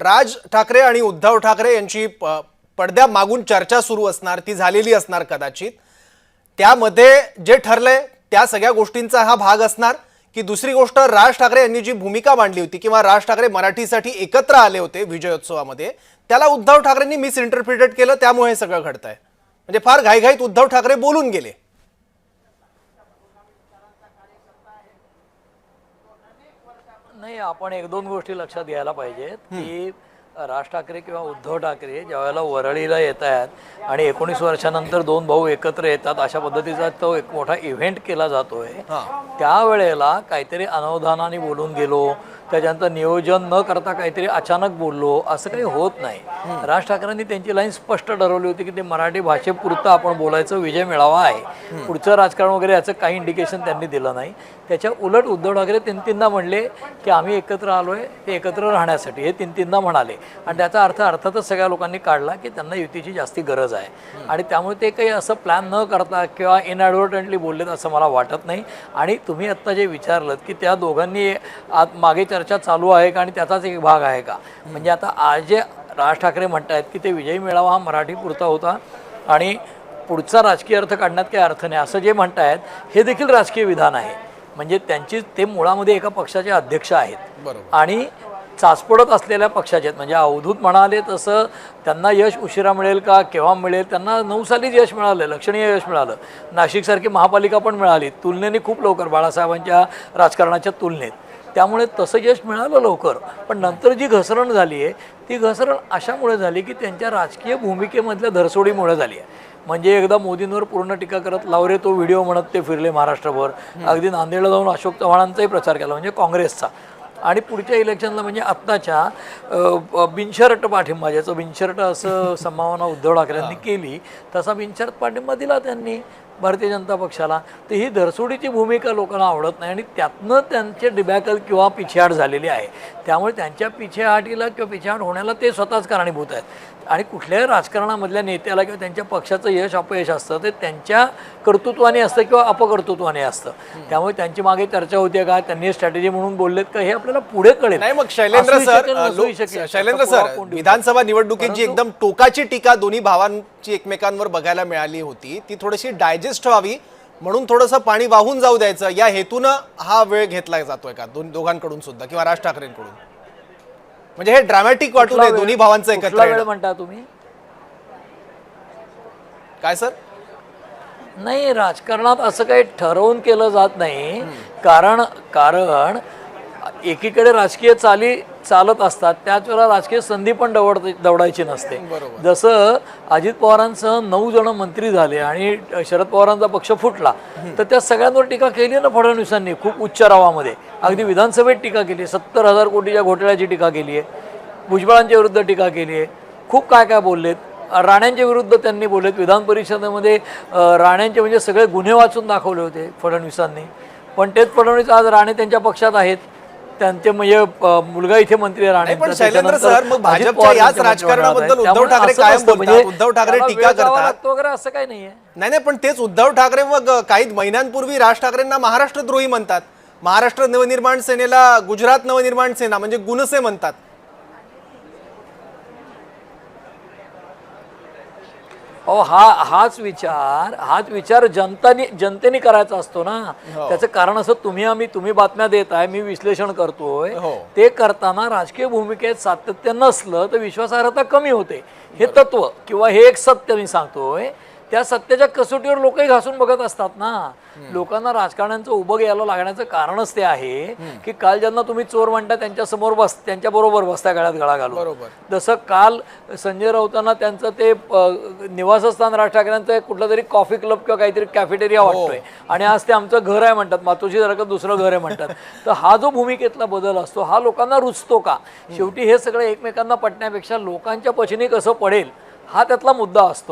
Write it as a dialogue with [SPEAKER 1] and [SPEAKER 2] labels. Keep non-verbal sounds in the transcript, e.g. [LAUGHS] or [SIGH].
[SPEAKER 1] राज ठाकरे आणि उद्धव ठाकरे यांची पडद्या मागून चर्चा सुरू असणार ती झालेली असणार कदाचित. त्यामध्ये जे ठरलंय त्या सगळ्या गोष्टींचा हा भाग असणार की दुसरी गोष्ट राज ठाकरे यांनी जी भूमिका मांडली होती किंवा राज ठाकरे मराठीसाठी एकत्र आले होते विजयोत्सवामध्ये त्याला उद्धव ठाकरेंनी मिसइंटरप्रिटेट केलं त्यामुळे हे सगळं घडतंय. म्हणजे फार घाईघाईत उद्धव ठाकरे बोलून गेले.
[SPEAKER 2] नाही आपण एक दोन गोष्टी लक्षात घ्यायला पाहिजेत की राज ठाकरे किंवा उद्धव ठाकरे ज्यावेळेला वरळीला येत आहेत आणि एकोणीस वर्षानंतर दोन भाऊ एकत्र येतात अशा पद्धतीचा तो एक मोठा इव्हेंट केला जातोय. त्यावेळेला काहीतरी अनवधानाने बोलून गेलो त्याच्यानंतर नियोजन न करता काहीतरी अचानक बोललो असं काही होत नाही. राज ठाकरेंनी त्यांची लाईन स्पष्ट ठरवली होती की ते मराठी भाषेपुरतं आपण बोलायचं विजय मिळावा आहे. पुढचं राजकारण वगैरे याचं काही इंडिकेशन त्यांनी दिलं नाही. त्याच्या उलट उद्धव ठाकरे तीन तीनदा म्हणले की आम्ही एकत्र आलोय ते एकत्र राहण्यासाठी हे तीन तीनदा म्हणाले. आणि त्याचा अर्थ अर्थातच सगळ्या लोकांनी काढला की त्यांना युतीची जास्ती गरज आहे. आणि त्यामुळे ते काही असं प्लॅन न करता किंवा इनॲडव्हर्टंटली बोललेत असं मला वाटत नाही. आणि तुम्ही आत्ता जे विचारलं की त्या दोघांनी आत मागे चर्चा चालू आहे का आणि त्याचाच एक भाग आहे का? म्हणजे आता आज जे राज ठाकरे म्हणतायत की ते विजयी मेळावा हा मराठी पुरता होता आणि पुढचा राजकीय अर्थ काढण्यात काही अर्थ नाही. असं जे म्हणतायत हे देखील राजकीय विधान आहे. म्हणजे त्यांची ते मुळामध्ये एका पक्षाचे अध्यक्ष आहेत.
[SPEAKER 1] बरोबर.
[SPEAKER 2] आणि चाचपडत असलेल्या पक्षाचे आहेत. म्हणजे अवधूत म्हणाले तसं त्यांना यश उशिरा मिळेल का? केव्हा मिळेल? त्यांना नऊ सालीच यश मिळालं लक्षणीय यश मिळालं. नाशिकसारखी महापालिका पण मिळाली. तुलनेने खूप लवकर बाळासाहेबांच्या राजकारणाच्या तुलनेत. त्यामुळे तसं यश मिळालं लवकर. पण नंतर जी घसरण झाली आहे ती घसरण अशामुळे झाली की त्यांच्या राजकीय भूमिकेमधल्या धरसोडीमुळे झाली आहे. म्हणजे एकदा मोदींवर पूर्ण टीका करत लावरे तो व्हिडिओ म्हणत ते फिरले महाराष्ट्रभर. अगदी नांदेडला जाऊन अशोक चव्हाणांचाही प्रचार केला म्हणजे काँग्रेसचा. आणि पुढच्या इलेक्शनला म्हणजे आत्ताच्या बिनशर्ट पाठिंबा ज्याचं बिनशर्ट असं [LAUGHS] संभावना उद्धव ठाकरेंनी केली तसा बिनशर्ट पाठिंबा दिला त्यांनी. भारतीय जनता पक्षाला तर ही धरसोडीची भूमिका लोकांना आवडत नाही आणि त्यातनं त्यांचे डिबॅकल किंवा पिछेहाट झालेली आहे. त्यामुळे त्यांच्या पिछेहाटीला किंवा पिछेहाट होण्याला ते स्वतःच कारणीभूत आहेत. आणि कुठल्याही राजकारणामधल्या नेत्याला किंवा त्यांच्या पक्षाचं यश अपयश असतं ते त्यांच्या कर्तृत्वाने असतं किंवा अपकर्तृत्वाने असतं. त्यामुळे त्यांची मागे चर्चा होती का? त्यांनी स्ट्रॅटेजी म्हणून बोललेत का? हे आपल्याला पुढे कळेल.
[SPEAKER 1] नाही मग शैलेंद्र सर. शैलेंद्र सर विधानसभा
[SPEAKER 2] परंतु-
[SPEAKER 1] एकदम टोकाची टीका दोन्ही भावांची एकमेकांवर बघायला मिळाली होती ती थोडीशी डायजेस्ट व्हावी म्हणून थोडंसं पाणी वाहून जाऊ द्यायचं. या हेतूनं हा वेळ घेतला जातोय का? दोन दोघांकडून सुद्धा किंवा राज ठाकरेंकडून? म्हणजे हे ड्रामॅटिक वाटू
[SPEAKER 2] कुठला
[SPEAKER 1] नये
[SPEAKER 2] वेळ-
[SPEAKER 1] दोन्ही भावांचं एकत्र.
[SPEAKER 2] म्हणता तुम्ही?
[SPEAKER 1] काय सर?
[SPEAKER 2] नाही राजकारणात असं काही ठरवून केलं जात नाही. कारण कारण एकीकडे राजकीय चाली चालत असतात त्याच वेळेला राजकीय संधी पण दवड दवडायची नसते. जसं अजित पवारांसह नऊ जण मंत्री झाले आणि शरद पवारांचा पक्ष फुटला तर त्या सगळ्यांवर टीका केली ना फडणवीसांनी खूप उच्च रावामध्ये. अगदी विधानसभेत टीका केली सत्तर हजार कोटीच्या घोटाळ्याची टीका केली आहे भुजबळांच्या विरुद्ध टीका केली आहे खूप काय काय बोललेत. राण्यांच्या विरुद्ध त्यांनी बोललेत विधान परिषदेमध्ये राण्यांचे म्हणजे सगळे गुन्हे वाचून दाखवले होते फडणवीसांनी. पण तेच फडणवीस आज राणे त्यांच्या पक्षात आहेत. त्यांचे म्हणजे मुलगा इथे मंत्री
[SPEAKER 1] नाही, पण. शैलेंद्र सर, मग भाजपच्या याच. राजकारणाबद्दल उद्धव
[SPEAKER 2] त्यामुळे
[SPEAKER 1] ठाकरे कायम बोलतात. उद्धव ठाकरे टीका करतात.
[SPEAKER 2] वगैरे असं काही नाहीये
[SPEAKER 1] नाही नाही पण तेच उद्धव ठाकरे मग काही महिन्यांपूर्वी राज ठाकरेंना महाराष्ट्रद्रोही म्हणतात महाराष्ट्र नवनिर्माण सेनेला गुजरात नवनिर्माण सेना म्हणजे गुनसे म्हणतात
[SPEAKER 2] अहो हा हाच विचार हाच विचार जनतानी जनतेने करायचा असतो ना.
[SPEAKER 1] हो.
[SPEAKER 2] त्याचं कारण असं तुम्ही आम्ही तुम्ही बातम्या देत आहे मी विश्लेषण करतोय.
[SPEAKER 1] हो.
[SPEAKER 2] ते करताना राजकीय भूमिकेत सातत्य नसलं तर विश्वासार्हता कमी होते. हे तत्व किंवा हे एक सत्य मी सांगतोय. त्या सत्याच्या कसोटीवर लोकही घासून बघत असतात ना. लोकांना राजकारण्यांचं उभं घ्यायला लागण्याचं कारणच ते आहे की काल ज्यांना तुम्ही चोर म्हणता त्यांच्यासमोर बस त्यांच्या बरोबर बसता गळ्यात गळा घालून.
[SPEAKER 1] बरोबर.
[SPEAKER 2] जसं काल संजय राऊतांना त्यांचं ते निवासस्थान राज ठाकरेंचं कुठलं तरी कॉफी क्लब किंवा काहीतरी कॅफेटेरिया वाटतोय. आणि आज ते आमचं घर आहे म्हणतात मातोशी सारखं दुसरं घर आहे म्हणतात. [LAUGHS] तर हा जो भूमिकेतला बदल असतो हा लोकांना रुचतो का? शेवटी हे सगळं एकमेकांना पटण्यापेक्षा लोकांच्या पचिनी कसं पडेल हा त्यातला मुद्दा असतो.